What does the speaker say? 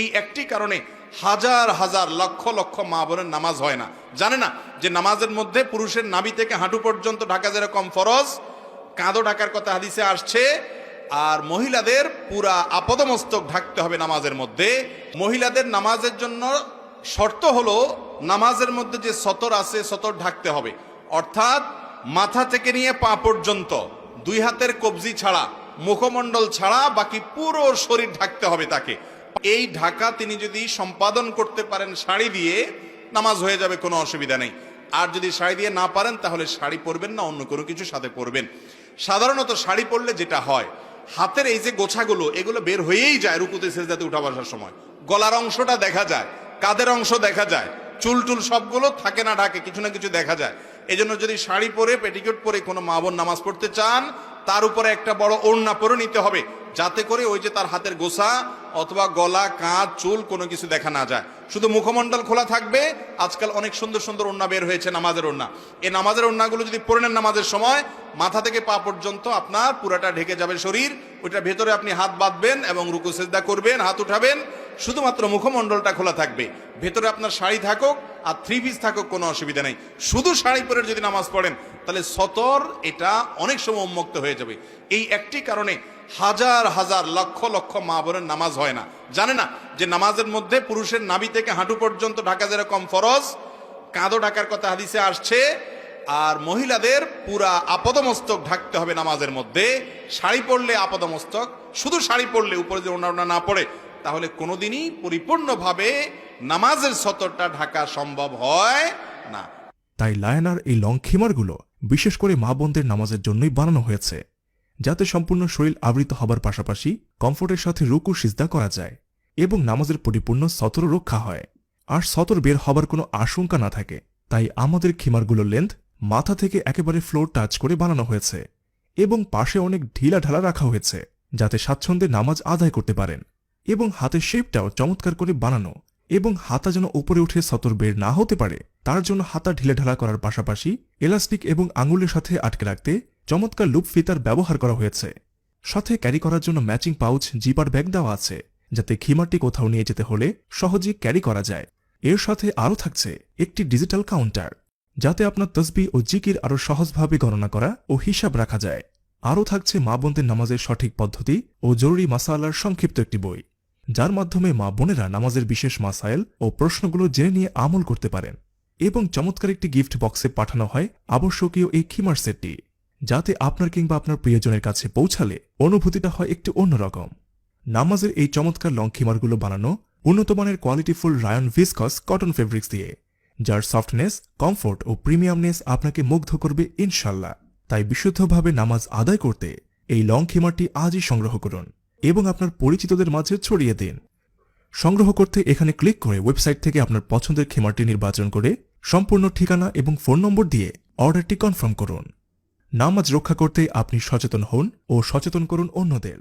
এই একটি কারণে হাজার হাজার লক্ষ লক্ষ মা বোনের নামাজ হয় না। জানে না যে নামাজের মধ্যে পুরুষের নাবি থেকে হাঁটু পর্যন্ত ঢাকা যেরকম ফরজ, কাঁদো ঢাকার কথা হাদিসে আসছে, আর মহিলাদের পুরা আপদমস্তক ঢাকতে হবে নামাজের মধ্যে। মহিলাদের নামাজের জন্য শর্ত হলো নামাজের মধ্যে যে সতর আছে সতর ঢাকতে হবে। অর্থাৎ মাথা থেকে নিয়ে পা পর্যন্ত, দুই হাতের কবজি ছাড়া, মুখমণ্ডল ছাড়া বাকি পুরো শরীর ঢাকতে হবে তাকে। এই ঢাকা তিনি যদি সম্পাদন করতে পারেন শাড়ি দিয়ে, নামাজ হয়ে যাবে, কোনো অসুবিধা নেই। আর যদি শাড়ি দিয়ে না পারেন, তাহলে শাড়ি পরবেন না, অন্য কোনো কিছু সাথে পরবেন। সাধারণত শাড়ি পরলে যেটা হয়, হাতের এই যে গোছাগুলো, এগুলো বের হয়েই যায় রুকুতে সেজদাতে উঠা বসার সময়। গলার অংশটা দেখা যায় কাদের অংশ দেখা যায়, চুল টুল সবগুলো থাকে না ঢাকে, কিছু না কিছু দেখা যায়। এই জন্য যদি শাড়ি পরে, পেটিকোট পরে কোনো মা বোন নামাজ পড়তে চান, তার উপরে একটা বড় ওড়না পরে নিতে হবে। যাতে করে ওই যে তার হাতের গোসা অথবা গলা, কাঁধ, চুল কোনো কিছু দেখা না যায়। শুধু মুখমণ্ডল খোলা থাকবে, আজকাল অনেক সুন্দর সুন্দর ওড়না বের হয়েছে নামাজের ওড়না। এই নামাজের ওড়নাগুলো যদি পরে নেন নামাজের সময়, মাথা থেকে পা পর্যন্ত আপনার পুরাটা ঢেকে যাবে শরীর। ওইটা ভেতরে আপনি হাত বাঁধবেন এবং রুকু সেজদা করবেন, হাত উঠাবেন। শুধুমাত্র মুখমণ্ডলটা খোলা থাকবে। ভেতরে আপনার শাড়ি থাকুক আর থ্রি পিস থাকুক, কোনো অসুবিধা নেই। শুধু শাড়ি পরে যদি নামাজ পড়েন, তাহলে সতর এটা অনেক সময় উন্মুক্ত হয়ে যাবে। এই একটি কারণে হাজার হাজার লক্ষ লক্ষ মা বোনের নামাজ হয় না। জানে না যে নামাজের মধ্যে পুরুষের নাবি থেকে হাঁটু পর্যন্ত ঢাকা যেরকম ফরজ, কাঁদো ঢাকার কথা হাদিসে আসছে, আর মহিলাদের পুরা আপদমস্তক ঢাকতে হবে নামাজের মধ্যে। শাড়ি পরলে আপদমস্তক, শুধু শাড়ি পরলে উপরে যে ওনা না পড়ে, তাহলে কোনোদিনই পরিপূর্ণভাবে নামাজের সতরটা ঢাকা সম্ভব হয় না। তাই লায়নার এই লং খিমারগুলো বিশেষ করে মা বোনদের নামাজের জন্যই বানানো হয়েছে। যাতে সম্পূর্ণ শরীর আবৃত হবার পাশাপাশি কমফোর্টের সাথে রুকু সিজদা করা যায় এবং নামাজের পরিপূর্ণ সতর রক্ষা হয়। আর সতর বের হবার কোনো আশঙ্কা না থাকে। তাই আমাদের খিমারগুলোর লেন্থ মাথা থেকে একেবারে ফ্লোর টাচ করে বানানো হয়েছে এবং পাশে অনেক ঢিলা ঢালা রাখা হয়েছে যাতে স্বাচ্ছন্দ্যে নামাজ আদায় করতে পারেন এবং হাতের শেপটাও চমৎকার করে বানানো এবং হাতা যেন উপরে উঠে সতর বের না হতে পারে, তার জন্য হাতা ঢিলে ঢালা করার পাশাপাশি এলাস্টিক এবং আঙুলের সাথে আটকে রাখতে চমৎকার লুপ ফিতার ব্যবহার করা হয়েছে। সাথে ক্যারি করার জন্য ম্যাচিং পাউচ, জিপার ব্যাগ দেওয়া আছে, যাতে খিমারটি কোথাও নিয়ে যেতে হলে সহজেই ক্যারি করা যায়। এর সাথে আরও থাকছে একটি ডিজিটাল কাউন্টার, যাতে আপনার তসবি ও জিকির আরও সহজভাবে গণনা করা ও হিসাব রাখা যায়। আরও থাকছে মা বোনদের নামাজের সঠিক পদ্ধতি ও জরুরি মাসালার সংক্ষিপ্ত একটি বই, যার মাধ্যমে মা বোনেরা নামাজের বিশেষ মাসাইল ও প্রশ্নগুলো জেনে নিয়ে আমল করতে পারেন। এবং চমৎকার একটি গিফট বক্সে পাঠানো হয় আবশ্যকীয় এই খিমার সেটটি। যাতে আপনার কিংবা আপনার প্রিয়জনের কাছে পৌঁছালে অনুভূতিটা হয় একটু অন্যরকম। নামাজের এই চমৎকার লং খিমারগুলো বানানো উন্নতমানের qualityful rayon viscose cotton fabrics দিয়ে, যার সফটনেস কমফোর্ট ও প্রিমিয়ামনেস আপনাকে মুগ্ধ করবে ইনশাল্লাহ তাই বিশুদ্ধভাবে নামাজ আদায় করতে এই লং খিমারটি আজই সংগ্রহ করুন এবং আপনার পরিচিতদের মাঝে ছড়িয়ে দিন। সংগ্রহ করতে এখানে ক্লিক করে ওয়েবসাইট থেকে আপনার পছন্দের খেমারটি নির্বাচন করে সম্পূর্ণ ঠিকানা এবং ফোন নম্বর দিয়ে অর্ডারটি কনফার্ম করুন। নামাজ রক্ষা করতে আপনি সচেতন হন ও সচেতন করুন অন্যদের।